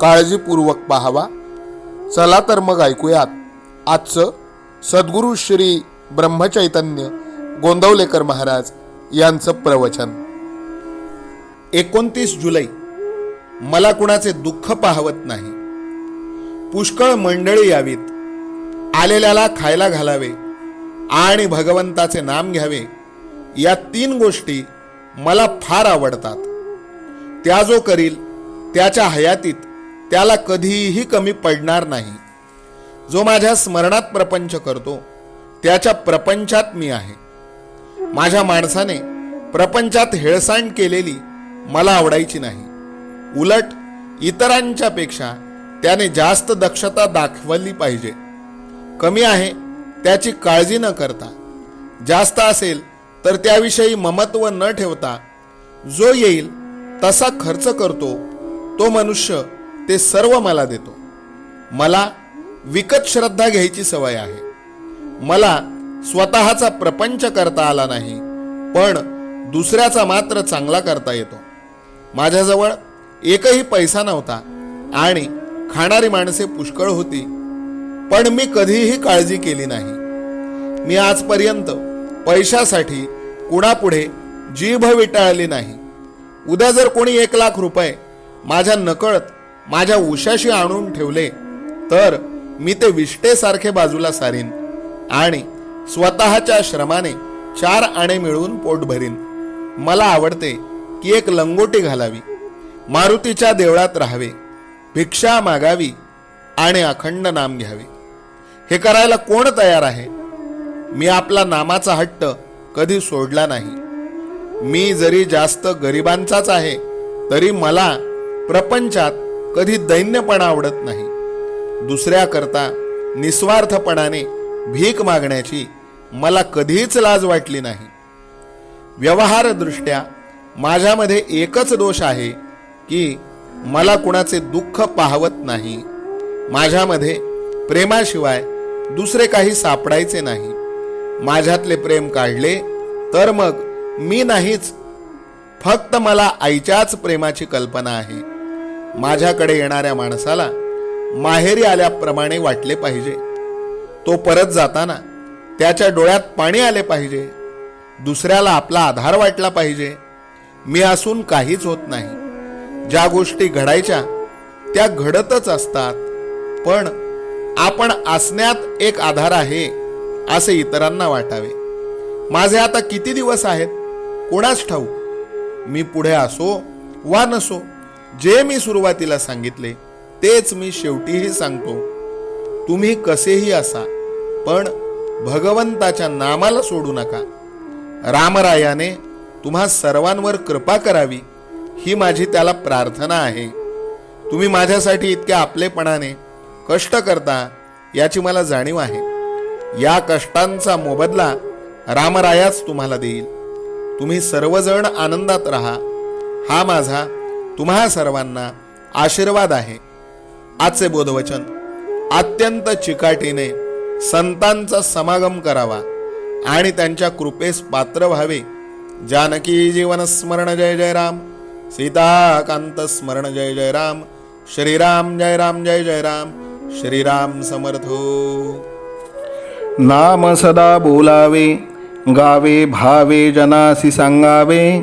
काळजीपूर्वक पाहावा. चला तर मग ऐकूयात. आजचं सद्गुरू श्री ब्रह्मचैतन्य गोंदवलेकर महाराज यांचं प्रवचन. एकोणतीस जुलै. मला कुणाचे दुःख पाहवत नाही. पुष्कळ मंडळी यावीत. आलेल्याला खायला घालावे आणि भगवंताचे नाम घ्यावे या तीन गोष्टी मला फार आवडतात. त्या जो करील त्याच्या हयातीत त्याला कधीही कमी पडणार नाही. जो माझ्या स्मरणात प्रपंच करतो त्याच्या प्रपंचात मी आहे. माझ्या माणसाने प्रपंचात हेळसांड केलेली मला आवडायची नाही. उलट इतरांच्या पेक्षा त्याने जास्त दक्षता दाखवली पाहिजे. कमी आहे त्याची काळजी न करता. जास्त असेल तर त्याविषयी ममत्व न ठेवता जो येईल तसा खर्च करतो तो मनुष्य ते सर्व मला देतो. मला विकत श्रद्धा घ्यायची सवय आहे. मला स्वतःचा प्रपंच करता आला नाही पण दुसऱ्याचा मात्र चांगला करता येतो. माझ्याजवळ एकही पैसा नव्हता आणि खाणारी माणसे पुष्कळ होती पण मी कधीही काळजी केली नाही. मी आजपर्यंत पैशासाठी कुणापुढे जीभ विटाळली नाही. उद्या जर कोणी एक लाख रुपये माझ्या नकळत माझ्या उशाशी आणून ठेवले तर मी ते विष्टेसारखे बाजूला सारीन आणि स्वतःच्या श्रमाने चार आणे मिळवून पोट भरीन. मला आवडते की एक लंगोटी घालावी मारुतीच्या देवळात राहावे भिक्षा मागावी आणि अखंड नाम घ्यावे. हे करायला कोण तयार आहे? मी आपला नामाचा हट्ट कधी सोडला नाही. मी जरी जास्त गरिबांचाच आहे तरी मला प्रपंचात कधी दैन्यपणा आवडत नाही. दुसऱ्याकरता निस्वार्थपणाने भीक मागण्याची मला कधीच लाज वाटली नाही. व्यवहारदृष्ट्या माझ्यामध्ये एकच दोष आहे की मला कुणाचे दुःख पाहवत नाही. माझ्यामध्ये प्रेमाशिवाय दुसरे काही सापडायचे नाही. माझ्यातले प्रेम काढले तर मग मी नाहीच फक्त मला आईच्याच प्रेमाची कल्पना आहे. माझ्याकडे येणाऱ्या माणसाला माहेरी आल्याप्रमाणे वाटले पाहिजे. तो परत जाताना त्याच्या डोळ्यात पाणी आले पाहिजे. दुसऱ्याला आपला आधार वाटला पाहिजे. मी असून काहीच होत नाही. ज्या गोष्टी घडायच्या त्या घडतच असतात. पण आपण असण्यात एक आधार आहे असे इतरांना वाटावे. माझे आता किती दिवस आहेत? कोणाच ठाऊक? मी पुढे असो वा नसो जे मी सुरुवातीला सांगितले तेच मी शेवटीही सांगतो. तुम्ही कसेही असा पण भगवंताच्या नामाला सोडू नका. रामरायाने तुम्हा सर्वांवर कृपा करावी ही माझी त्याला प्रार्थना आहे. तुम्ही माझ्यासाठी इतक्या आपलेपणाने कष्ट करता याची मला जाणीव आहे. या कष्टांचा मोबदला रामरायाच तुम्हाला देईल. तुम्ही सर्वजण आनंदात राहा. हा माझा तुम्हा सर्वांना आशीर्वाद आहे. आजचे बोधवचन अत्यंत चिकाटीने संतांचा समागम करावा आणि त्यांच्या कृपेस पात्र व्हावे. जानकी जीवन स्मरण जय जय राम. सीताकांत स्मरण जय जय राम. श्रीराम जय राम जय जय राम. श्रीराम समर्थो हो. नाम सदा बोलावे गावे भावे जनासी सांगावे